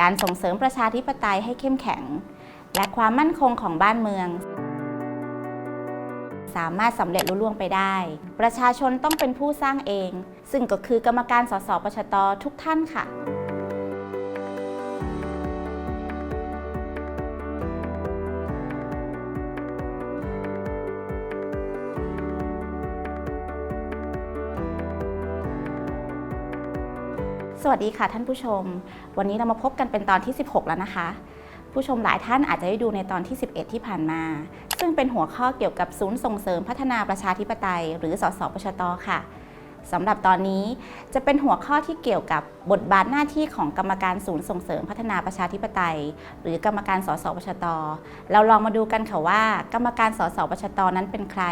การส่งเสริมประชาธิปไตยให้เข้มแข็ง และความมั่นคงของบ้านเมือง สามารถสำเร็จลุล่วงไปได้ ประชาชนต้องเป็นผู้สร้างเอง ซึ่งก็คือกรรมการสสปชตทุกท่านค่ะ สวัสดีค่ะท่านผู้ชม วันนี้เรามาพบกันเป็นตอนที่ 16 แล้วนะคะ ผู้ชมหลายท่านอาจจะได้ดูในตอนที่ 11 ที่ผ่านมา ซึ่งเป็นหัวข้อเกี่ยวกับศูนย์ส่งเสริมพัฒนาประชาธิปไตย หรือสสปชตค่ะสำหรับตอนนี้จะเป็นหัวข้อที่เกี่ยวกับบทบาทหน้าที่ของกรรมการศูนย์ส่งเสริมพัฒนาประชาธิปไตย หรือกรรมการสสปชต เราลองมาดูกันค่ะว่า กรรมการสสปชตนั้นเป็นใคร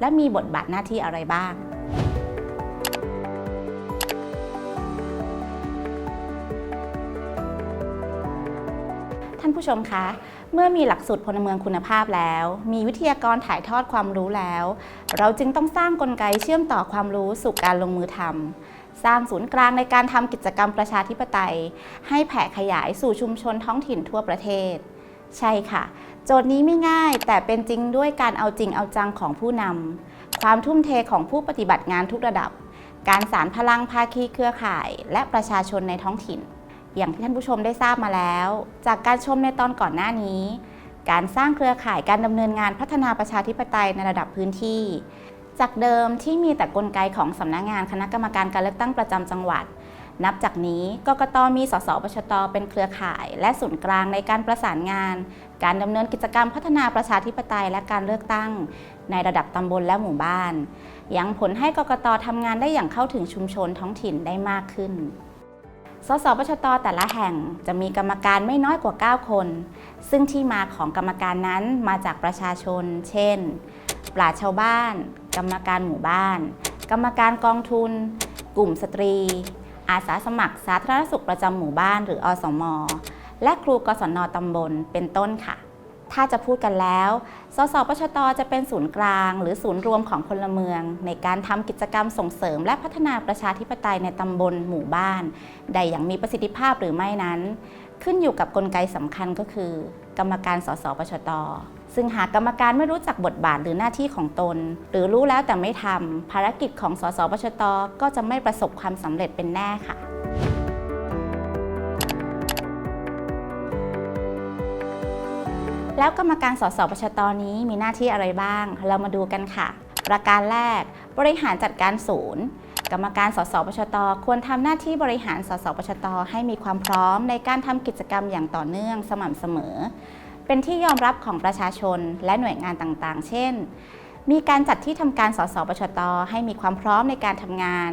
และมีบทบาทหน้าที่อะไรบ้าง ท่านผู้ชมคะ เมื่อมีหลักสูตรพลเมืองคุณภาพแล้ว มีวิทยากรถ่ายทอดความรู้แล้ว เราจึงต้องสร้างกลไกเชื่อมต่อความรู้สู่การลงมือทำสร้างศูนย์กลางในการทำกิจกรรมประชาธิปไตย ให้แผ่ขยายสู่ชุมชนท้องถิ่นทั่วประเทศ ใช่ค่ะ โจทย์นี้ไม่ง่าย แต่เป็นจริงด้วยการเอาจริงเอาจังของผู้นำความทุ่มเทของผู้ปฏิบัติงานทุกระดับ การสารพลังภาคีเครือข่าย และประชาชนในท้องถิ่น อย่างที่ท่านผู้ชมได้ทราบมาแล้ว จากการชมในตอนก่อนหน้านี้ การสร้างเครือข่ายการดำเนินงานพัฒนาประชาธิปไตยในระดับพื้นที่ จากเดิมที่มีแต่กลไกของสำนักงานคณะกรรมการการเลือกตั้งประจำจังหวัด นับจากนี้กกตมีสสปชตเป็นเครือข่าย และศูนย์กลางในการประสานงาน การดำเนินกิจกรรมพัฒนาประชาธิปไตยและการเลือกตั้ง ในระดับตำบลและหมู่บ้าน ยังผลให้กกตทำงานได้อย่างเข้าถึงชุมชนท้องถิ่นได้มากขึ้น สสปชตแต่ละแห่งจะมีกรรมการไม่น้อยกว่า 9 คน ซึ่งที่มาของกรรมการนั้นมาจากประชาชน เช่น ปราชาวบ้าน กรรมการหมู่บ้าน กรรมการกองทุน กลุ่มสตรี อาสาสมัครสาธารณสุขประจำหมู่บ้านหรืออสม และครูกศนตำบลเป็นต้นค่ะ ถ้าจะพูดกันแล้ว สสปชตจะเป็นศูนย์กลาง หรือศูนย์รวมของพลเมือง ในการทำกิจกรรมส่งเสริม และพัฒนาประชาธิปไตยในตำบลหมู่บ้านได้อย่างมีประสิทธิภาพหรือไม่นั้น ขึ้นอยู่กับกลไกสำคัญก็คือ กรรมการสสปชตซึ่งหากกรรมการไม่รู้จักบทบาทหรือหน้าที่ของตน หรือรู้แล้วแต่ไม่ทำภารกิจของสสปชตก็จะไม่ประสบความสำเร็จเป็นแน่ค่ะ แล้วกรรมการสสปชตนี้มีหน้าที่อะไรบ้าง เรามาดูกันค่ะ ประการแรกบริหารจัดการศูนย์ กรรมการสสปชตควรทำหน้าที่บริหารสสปชตให้มีความพร้อมในการทำกิจกรรมอย่างต่อเนื่องสม่ำเสมอ เป็นที่ยอมรับของประชาชนและหน่วยงานต่างๆ เช่น มีการจัดที่ทำการสสปชต ให้มีความพร้อมในการทำงาน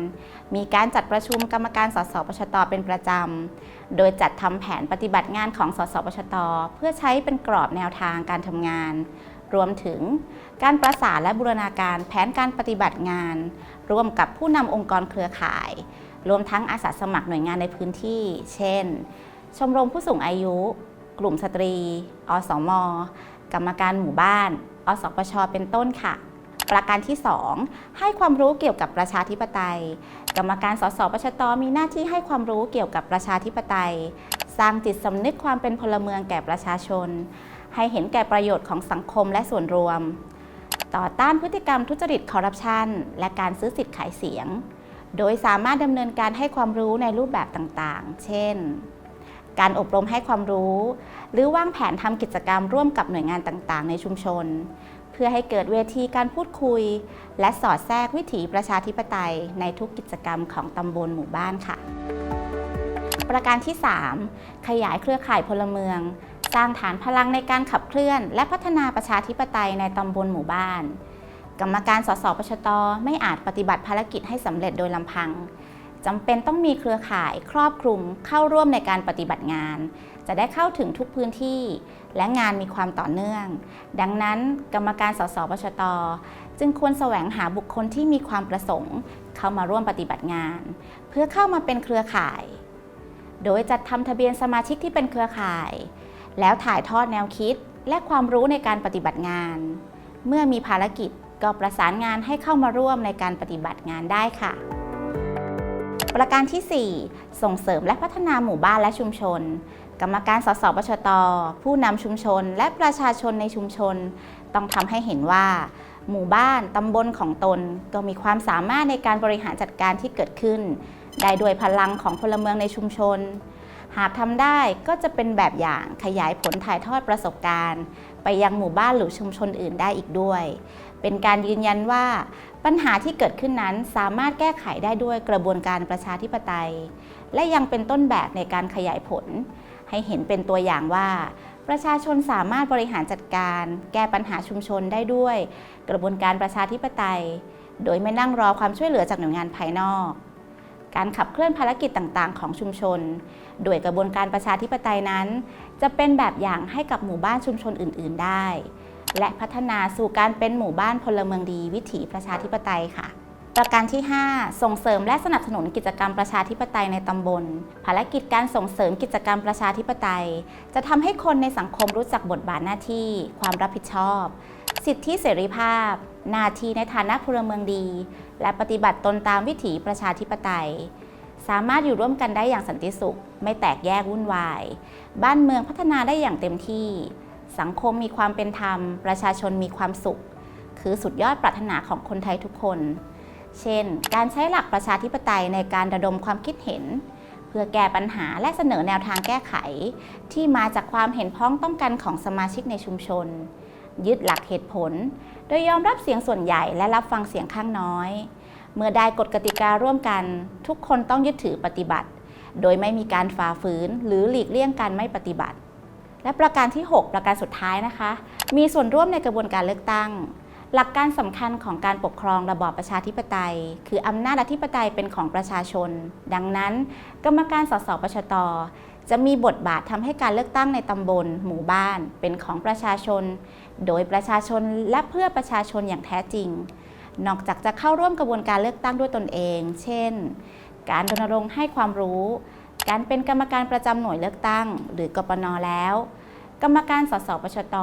มีการจัดประชุมกรรมการสสปชต เป็นประจำโดยจัดทำแผนปฏิบัติงานของสสปชต เพื่อใช้เป็นกรอบแนวทางการทำงาน รวมถึงการประสานและบูรณาการแผนการปฏิบัติงาน ร่วมกับผู้นำองค์กรเครือข่าย รวมทั้งอาสาสมัครหน่วยงานในพื้นที่ เช่น ชมรมผู้สูงอายุ กลุ่มสตรี อสม กรรมการหมู่บ้าน อสปชเป็นต้นค่ะ ประการที่ 2 ให้ความรู้เกี่ยวกับประชาธิปไตย กรรมการสสปชตมีหน้าที่ให้ความรู้เกี่ยวกับประชาธิปไตย สร้างจิตสำนึกความเป็นพลเมืองแก่ประชาชน ให้เห็นแก่ประโยชน์ของสังคมและส่วนรวม ต่อต้านพฤติกรรมทุจริตคอร์รัปชันและการซื้อสิทธิ์ขายเสียง โดยสามารถดำเนินการให้ความรู้ในรูปแบบต่างๆ เช่น การอบรมให้ความรู้ หรือวางแผนทำกิจกรรมร่วมกับหน่วยงานต่างๆ ในชุมชน เพื่อให้เกิดเวทีการพูดคุย และสอดแทรกวิถีประชาธิปไตยในทุกกิจกรรมของตำบลหมู่บ้านค่ะ ประการที่ 3 ขยายเครือข่ายพลเมือง สร้างฐานพลังในการขับเคลื่อน และพัฒนาประชาธิปไตยในตำบลหมู่บ้าน กรรมการสสปชตไม่อาจปฏิบัติภารกิจให้สำเร็จโดยลำพัง จำเป็นต้องมีเครือข่ายครอบคลุมเข้าร่วมในการปฏิบัติงาน จะได้เข้าถึงทุกพื้นที่ และงานมีความต่อเนื่อง ดังนั้นกรรมการสสปชต จึงควรแสวงหาบุคคลที่มีความประสงค์ เข้ามาร่วมปฏิบัติงาน เพื่อเข้ามาเป็นเครือข่าย โดยจัดทำทะเบียนสมาชิกที่เป็นเครือข่าย แล้วถ่ายทอดแนวคิดและความรู้ในการปฏิบัติงาน เมื่อมีภารกิจก็ประสานงานให้เข้ามาร่วมในการปฏิบัติงานได้ค่ะ ประการที่ 4 ส่งเสริมและพัฒนาหมู่บ้านและชุมชน กรรมการสสปชต ผู้นำชุมชนและประชาชนในชุมชน ต้องทำให้เห็นว่า หมู่บ้านตำบลของตนก็มีความสามารถในการบริหารจัดการที่เกิดขึ้น ได้ด้วยพลังของพลเมืองในชุมชน หากทำได้ก็จะเป็นแบบอย่างขยายผลถ่ายทอดประสบการณ์ ไปยังหมู่บ้านหรือชุมชนอื่นได้อีกด้วย เป็นการยืนยันว่าปัญหาที่เกิดขึ้นนั้นสามารถแก้ไขได้ด้วยกระบวนการประชาธิปไตย และยังเป็นต้นแบบในการขยายผล ให้เห็นเป็นตัวอย่างว่า ประชาชนสามารถบริหารจัดการ แก้ปัญหาชุมชนได้ด้วย กระบวนการประชาธิปไตย โดยไม่นั่งรอความช่วยเหลือจากหน่วยงานภายนอก การขับเคลื่อนภารกิจต่างๆ ของชุมชน โดยกระบวนการประชาธิปไตยนั้น จะเป็นแบบอย่างให้กับหมู่บ้านชุมชนอื่น ๆ ได้ และพัฒนาสู่การเป็นหมู่บ้านพลเมืองดี วิถีประชาธิปไตยค่ะ ประการที่ 5 ส่งเสริมและสนับสนุนกิจกรรมประชาธิปไตยในตำบล ภารกิจการส่งเสริมกิจกรรมประชาธิปไตย จะทำให้คนในสังคมรู้จักบทบาทหน้าที่ ความรับผิดชอบ สิทธิเสรีภาพ หน้าที่ในฐานะพลเมืองดี และปฏิบัติตนตามวิถีประชาธิปไตยสามารถอยู่ร่วมกันได้อย่างสันติสุข ไม่แตกแยกวุ่นวาย บ้านเมืองพัฒนาได้อย่างเต็มที่ สังคมมีความเป็นธรรม ประชาชนมีความสุข คือสุดยอดปรารถนาของคนไทยทุกคน เช่น การใช้หลักประชาธิปไตยในการระดมความคิดเห็น เพื่อแก้ปัญหาและเสนอแนวทางแก้ไข ที่มาจากความเห็นพ้องต้องกันของสมาชิกในชุมชน ยึดหลักเหตุผล โดยยอมรับเสียงส่วนใหญ่และรับฟังเสียงข้างน้อย เมื่อได้กฎกติการ่วมกัน ทุกคนต้องยึดถือปฏิบัติ โดยไม่มีการฝ่าฝืนหรือหลีกเลี่ยงการไม่ปฏิบัติ และประการที่ 6 ประการสุดท้ายนะคะ มีส่วนร่วมในกระบวนการเลือกตั้ง หลักการสำคัญของการปกครองระบอบประชาธิปไตย คืออำนาจอธิปไตยเป็นของประชาชน ดังนั้น กรรมการสสปชตจะมีบทบาททำให้การเลือกตั้งในตำบล หมู่บ้าน เป็นของประชาชน โดยประชาชนและเพื่อประชาชนอย่างแท้จริง นอกจากจะเข้าร่วมกระบวนการเลือกตั้งด้วยตนเอง เช่น การรณรงค์ให้ความรู้ การเป็นกรรมการประจำหน่วยเลือกตั้ง หรือกปนแล้ว กรรมการสสปชต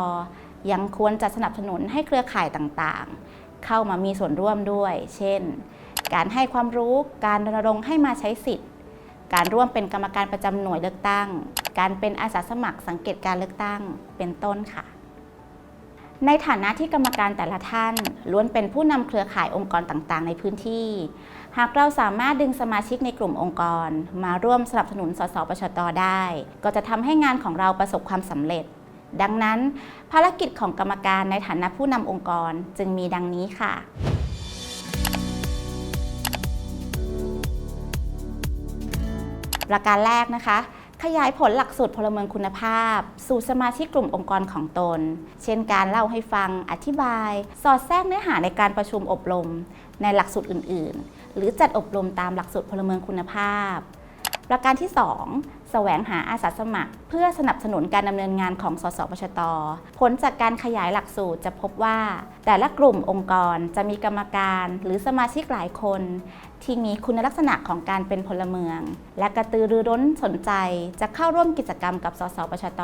ยังควรจะสนับสนุนให้เครือข่ายต่างๆ เข้ามามีส่วนร่วมด้วย เช่น การให้ความรู้การรณรงค์ให้มาใช้สิทธิ์ การร่วมเป็นกรรมการประจำหน่วยเลือกตั้ง การเป็นอาสาสมัครสังเกตการเลือกตั้งเป็นต้นค่ะในฐานะที่กรรมการแต่ละท่านล้วนเป็นผู้นำเครือข่ายองค์กรต่างๆ ในพื้นที่ หากเราสามารถดึงสมาชิกในกลุ่มองค์กร มาร่วมสนับสนุนสสปชตได้ ก็จะทำให้งานของเราประสบความสำเร็จ ดังนั้น ภารกิจของกรรมการในฐานะผู้นำองค์กรจึงมีดังนี้ค่ะ ประการแรกนะคะขยายผลหลักสูตรพลเมืองคุณภาพ สู่สมาชิกกลุ่มองค์กรของตน เช่นการเล่าให้ฟัง อธิบาย สอดแทรกเนื้อหาในการประชุมอบรม ในหลักสูตรอื่น ๆ หรือจัดอบรมตามหลักสูตรพลเมืองคุณภาพ ประการที่ 2 แสวงหาอาสาสมัคร เพื่อสนับสนุนการดำเนินงานของสสปชต ผลจากการขยายหลักสูตรจะพบว่า แต่ละกลุ่มองค์กรจะมีกรรมการหรือสมาชิกหลายคน ที่มีคุณลักษณะของการเป็นพลเมือง และกระตือรือร้นสนใจจะเข้าร่วมกิจกรรมกับสสปชต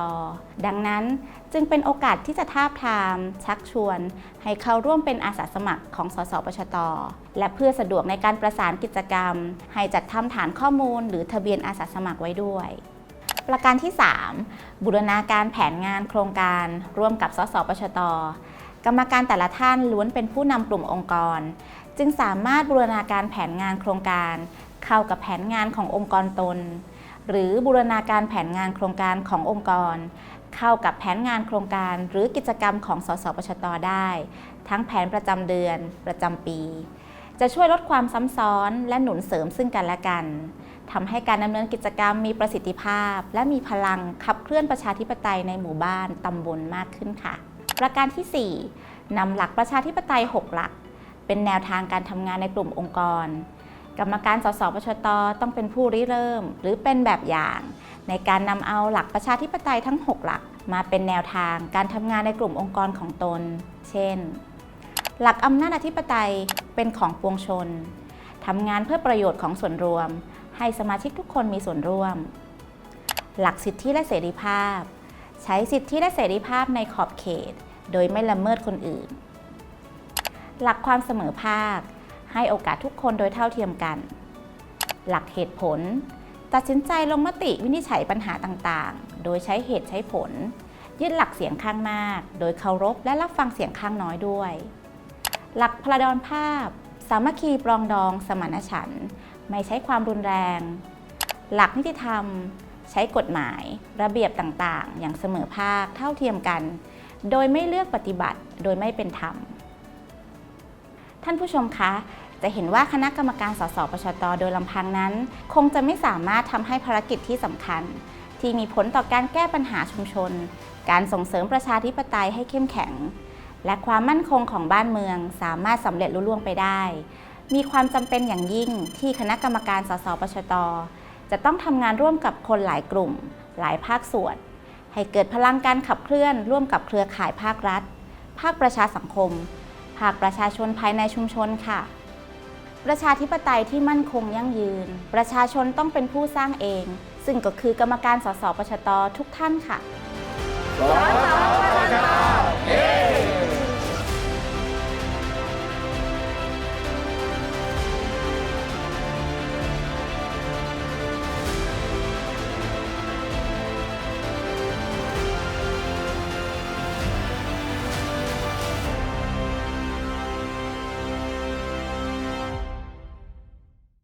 ดังนั้นจึงเป็นโอกาสที่จะท้าบทาม ชักชวน ให้เข้าร่วมเป็นอาสาสมัครของสสปชต และเพื่อสะดวกในการประสานกิจกรรม ให้จัดทำฐานข้อมูล หรือทะเบียนอาสาสมัครไว้ด้วยประการที่ 3 บูรณาการแผนงานโครงการร่วมกับสสปชต กรรมการแต่ละท่านล้วนเป็นผู้นำกลุ่มองค์กร จึงสามารถบูรณาการแผนงานโครงการ เข้ากับแผนงานขององค์กรตน หรือบูรณาการแผนงานโครงการขององค์กร เข้ากับแผนงานโครงการ หรือกิจกรรมของสสปชตได้ ทั้งแผนประจำเดือน ประจำปี จะช่วยลดความซ้ำซ้อนและหนุนเสริมซึ่งกันและกันทำให้การดำเนินกิจกรรมมีประสิทธิภาพ และมีพลังขับเคลื่อนประชาธิปไตยในหมู่บ้านตำบลมากขึ้นค่ะ ประการที่ 4นำหลักประชาธิปไตย 6 หลัก เป็นแนวทางการทำงานในกลุ่มองค์กร กรรมการสสปชตต้องเป็นผู้ริเริ่ม หรือเป็นแบบอย่าง ในการนำเอาหลักประชาธิปไตยทั้ง 6 หลัก มาเป็นแนวทางการทำงานในกลุ่มองค์กรของตน เช่น หลักอำนาจอธิปไตยเป็นของปวงชนทำงานเพื่อประโยชน์ของส่วนรวม ให้สมาชิกทุกคนมีส่วนร่วม หลักสิทธิและเสรีภาพ ใช้สิทธิและเสรีภาพในขอบเขต โดยไม่ละเมิดคนอื่น หลักความเสมอภาค ให้โอกาสทุกคนโดยเท่าเทียมกัน หลักเหตุผล ตัดสินใจลงมติวินิจฉัยปัญหาต่างๆ โดยใช้เหตุใช้ผล ยึดหลักเสียงข้างมาก โดยเคารพและรับฟังเสียงข้างน้อยด้วย หลักพลดรภาพ สามัคคีปรองดอง สมานฉันท์ไม่ใช้ความรุนแรง หลักนิติธรรม ใช้กฎหมาย ระเบียบต่างๆ อย่างเสมอภาคเท่าเทียมกัน โดยไม่เลือกปฏิบัติโดยไม่เป็นธรรม ท่านผู้ชมคะ จะเห็นว่าคณะกรรมการสสปชตโดยลำพังนั้น คงจะไม่สามารถทำให้ภารกิจที่สำคัญ ที่มีผลต่อการแก้ปัญหาชุมชน การส่งเสริมประชาธิปไตยให้เข้มแข็ง และความมั่นคงของบ้านเมืองสามารถสำเร็จลุล่วงไปได้ มีความจำเป็นอย่างยิ่งที่คณะกรรมการสสปชตจะต้องทำงานร่วมกับคนหลายกลุ่ม หลายภาคส่วน ให้เกิดพลังการขับเคลื่อน ร่วมกับเครือข่ายภาครัฐ ภาคประชาสังคม ภาคประชาชนภายในชุมชนค่ะ ประชาธิปไตยที่มั่นคงยั่งยืน ประชาชนต้องเป็นผู้สร้างเอง ซึ่งก็คือกรรมการสสปชตทุกท่านค่ะสสปชต